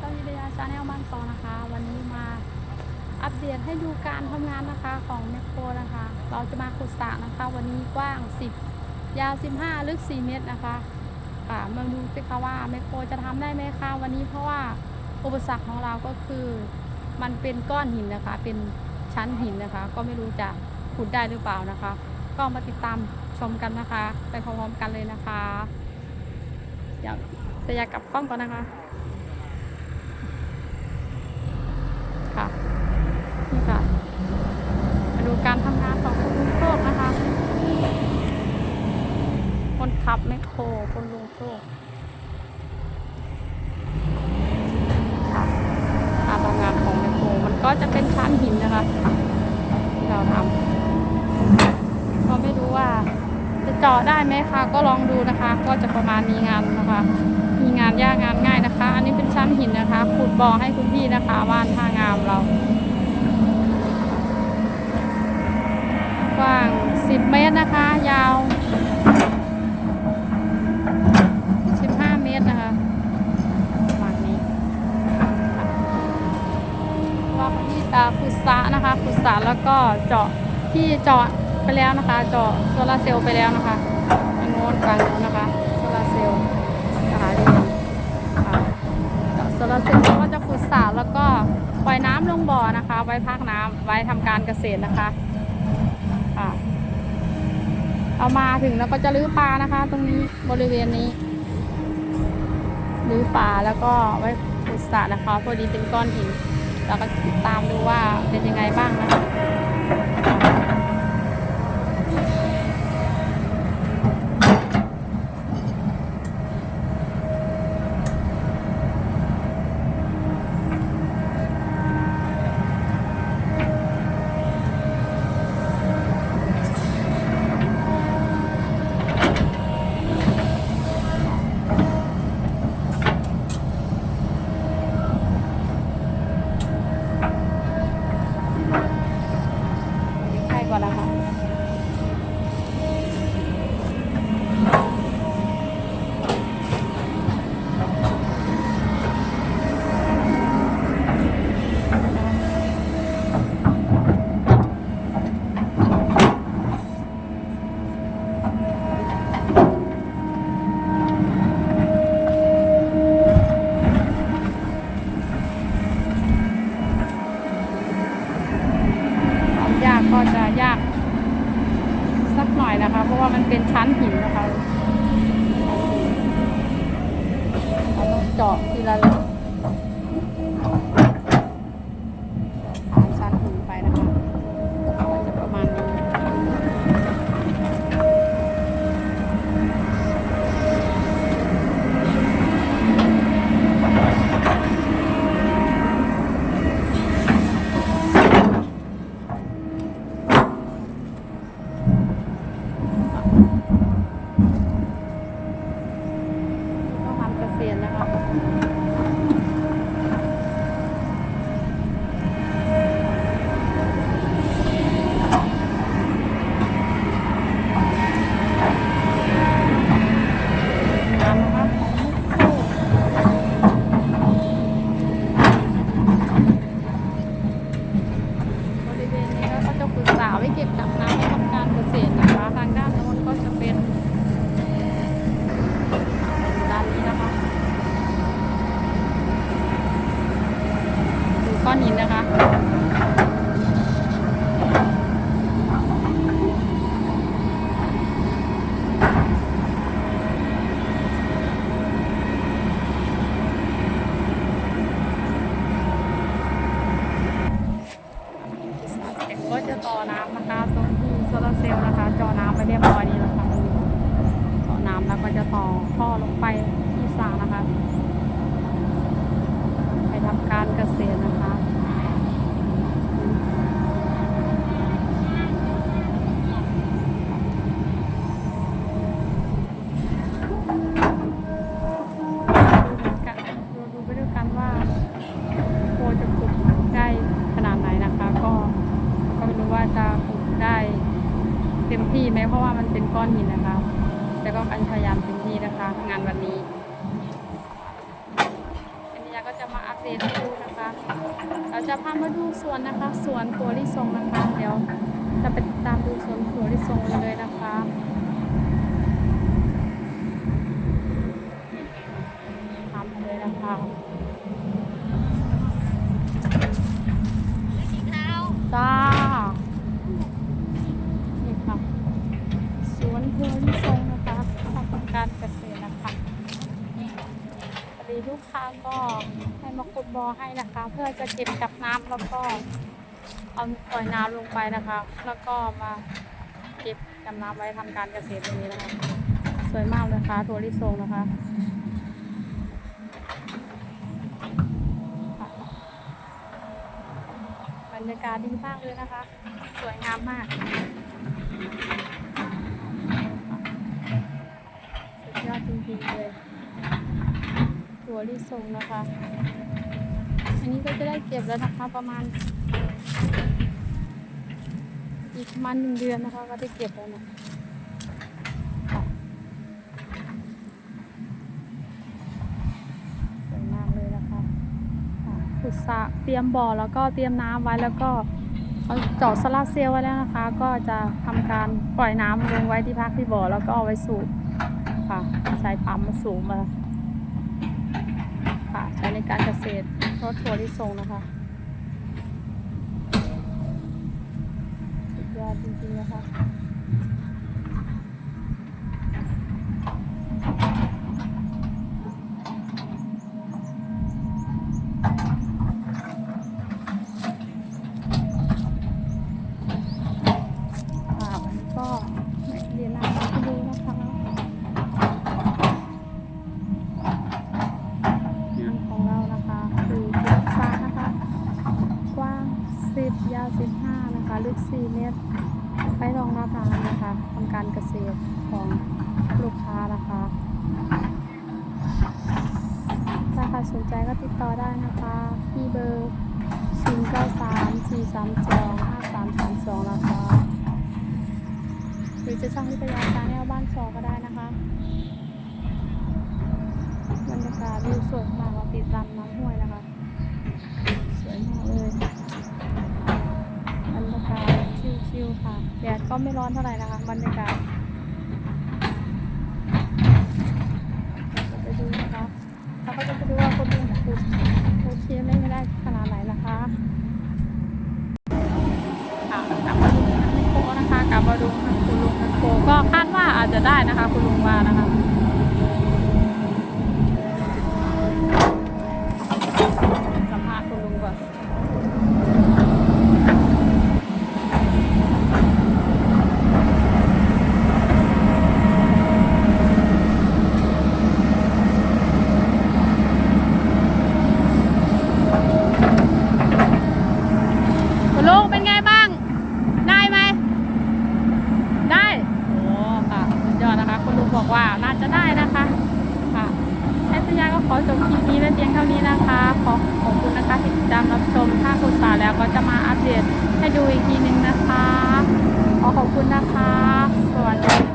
เจ้าวิทยาชาแนลบ้านซองนะคะ วันนี้มาอัปเดตให้ดูการทำงานนะคะของแมคโครนะคะ เราจะมาขุดสระนะคะ วันนี้กว้าง 10 ยาว 15 ลึก 4 เมตรนะคะค่ะมาดูสิคะว่าแมคโครจะทำได้ไหมคะวันนี้เพราะว่าอุปสรรคของเราก็คือมันเป็นก้อนหินนะคะ เป็นชั้นหินนะคะ ก็ไม่รู้จะขุดได้หรือเปล่านะคะ ก็มาติดตามชมกันนะคะ ไปพร้อมๆกันเลยนะคะเดี๋ยวจะอยากกลับกล้องก่อนนะคะ นี่ค่ะ มาดูการทำงานของคุณลุงโชคนะคะ คน ขับแมคโครคุณลุงโชคค่ะการทำงานของแมคโครมันก็จะเป็นชั้นหินนะคะที่เราทำก็ไม่รู้ว่า จะเจาะได้ไหมคะก็ลองดูนะคะก็จะประมาณมีงานนะคะ มีงานยากงานง่ายนะคะ อันนี้เป็นชั้นหินนะคะขุดบ่อให้คุณพี่นะคะว่านท่างามเรา กว้าง 10 เมตรนะคะ ยาว 15 เมตรนะคะประมาณนี้ค่ะว่าที่อ่าขุดสระ นะคะขุดสรแล้วก็เจาะที่เจาะไปแล้วนะคะ เจาะโซลาร์เซลล์ไปแล้วนะคะทางโน้นฝั่งโน้นนะคะโซลาร์เซลล์นะคะดูเจาะโซลาร์เซลล์แล้วก็จะขุดสรแล้วก็ปล่อยน้ำลงบ่อนะคะ ไว้พักน้ำไว้ทำการเกษตรนะคะค่ะเอามาถึงแล้วก็จะรื้อปลานะคะ ตรงนี้บริเวณนี้รื้อปลาแล้วก็ไว้ขุดสระนะคะพอดีเป็นก้อนหิน เราก็ติดตามดูว่าเป็นยังไงบ้างนะคะใครก่อนนะคะความยากก็จะยาก สักหน่อยนะคะ เพราะว่ามันเป็นชั้นหินนะคะ เราต้องเจาะทีละชั้นหินไปนะคะก็จะประมาณนี้ต้องทำเกษียณนะคะ งานนะคะบริเวณนี้ก็จะปรึกษาไว้เก็บกักน้ำให้ทำการเกษตรนะคะทางด้านโน้นก็จะเป็นด้านนี้นะคะดูก้อนหินนะคะ เด็กก็จะต่อ น้ำนะคะตรงที่โซลาร์เซลล์นะคะ จอน้ำไปเรียบร้อยดีแล้วค่ะต่อน้ำแล้วก็จะต่อท่อลงไปที่สรนะคะ ไปทำการเกษตรนะคะ ดูกันดูดูไปด้วยกันว่าโคจะขุดได้ขนาดไหนนะคะ ก็ก็ไม่รู้ว่าจะขุดได้เต็มที่ไหามันเป็นก้อนหินนะคะ แต่ก็พยายามเต็มที่นะคะ งานวันนี้อันนี้ก็จะมาอัปษตให้ดูนะคะ เราจะพามาดูสวนนะคะ สวนถั่วลิสงนะคะ เดี๋ยวจะไปตามดูสวนถั่วลิสงเลยนะคะทำเลยนะคะจ้า นี่ค่ะ สวนถั่วลิสงนะคะทำการเกษตรนะคะพอดี ลูกค้าก็ให้มาขุดบ่อให้นะคะ เพื่อจะเก็บกับน้ำแล้วก็เอาปล่อยน้ำลงไปนะคะ แล้วก็มาเก็บกับน้ำไว้ทำการเกษตรตรงนี้นะคะ สวยมากเลยค่ะถั่วลิสงนะคะค่ะบรรยากาศดีมากเลยนะคะ สวยงามมากสุดยอดจริงๆเลย ถั่วลิสงนะคะ อันนี้ก็จะได้เก็บแล้วนะคะประมาณ อีกประมาณหนึ่งเดือนนะคะ ก็ได้เก็บแล้วนะค่ะสวยมากเลยนะคะค่ะขุดสระเตรียมบ่อแล้วก็เตรียมน้ำไว้แล้วก็เอาเจาะโซลาร์เซลไว้แล้วนะคะ ก็จะทำการปล่อยน้ำลงไว้ที่พักที่บ่อแล้วก็เอาไว้สูบค่ะใช้ปั๊มมาสูงมา ค่ะใช้ในการเกษตรรถทัวร์ที่ส่งนะคะสุดยอดจริงๆนะคะวันนี้ก็เรียนนำมาให้ดูนะคะ งานของเรานะคะคือพื้นฟ้านะคะ กว้าง 10 ยาว 15 นะคะลึก 4 เมตรไปรองรับน้ำนะคะทำการเกษตรของลูกค้านะคะ ถ้าใครสนใจก็ติดต่อได้นะคะที่เบอร์0 9 3 4 3 2 5 3 3 2นะคะหรือจะช่องวิทยาชาแนลบ้านซอก็ได้นะคะบรรยากาศวิวสวยมากเราติดลำน้ำห้วยนะคะ สวยมากเลยบรรยากาศ ชิลค่ะแดดก็ไม่ร้อนเท่าไหร่นะคะบรรยากาศเดี๋ยวไปดูนะคะเราก็จะไปดูว่าคนดูขุณโอเคไม่ได้ขนาดไหนนะคะค่ะกลับมาดูนักโคนะคะกลับมาดูคุณลุงนักโคก็คาดว่าอาจจะได้นะคะ คุณลุงว่านะคะ สัมภาษณ์คุณลุงก่อนคุณลุงเป็นไงบ้าง ได้ไหม ได้ โอ้ค่ะสุดยอดนะคะ คุณลุงบอกว่าน่าจะได้นะคะ ค่ะแอปพยาก็ข อจบคลิปนี้ไว้เพียงเท่านี้นะคะ ขอขอบคุณนะคะที่ติดตามรับชม ถ้าคุณตาแล้วก็จะมาอัปเดตให้ดูอีกทีหนึ่งนะคะ ขอขอบคุณนะคะ สวัสดี